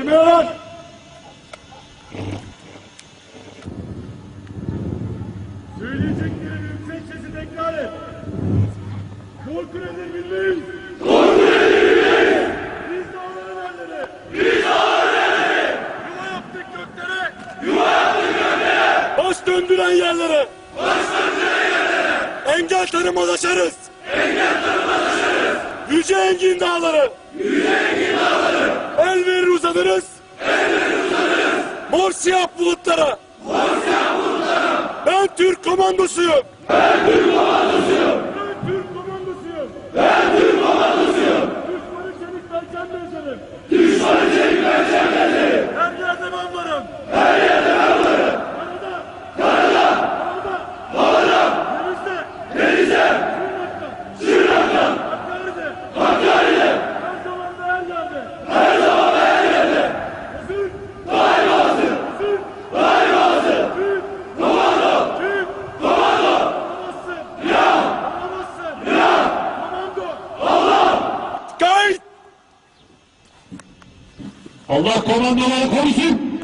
Emirhan! Söyleyeceklerini yüksek sesi tekrar et. Korku nedir bilmeyiz. Korku nedir bilmeyiz. Biz dağların erleri. Biz dağların erleri. Yuva yaptık göklere. Yuva yaptık göklere. Baş döndüren yerlere. Baş döndüren yerlere. Engel tanımaz aşarız. Engel tanımaz aşarız. Yüce engin dağları. Yüce engin dağları. El verir uzanırız. El verir uzanırız. Mor siyah bulutlara. Ben Türk komandosuyum. Ben Türk komandosuyum. Ben Türk komandosuyum. Ben Türk komandosuyum. Düşmanı çelik perçem benzerim. Düşmanı çelik perçem benzerim. Her yerde ben varım. Ben Allah komandoları korusun.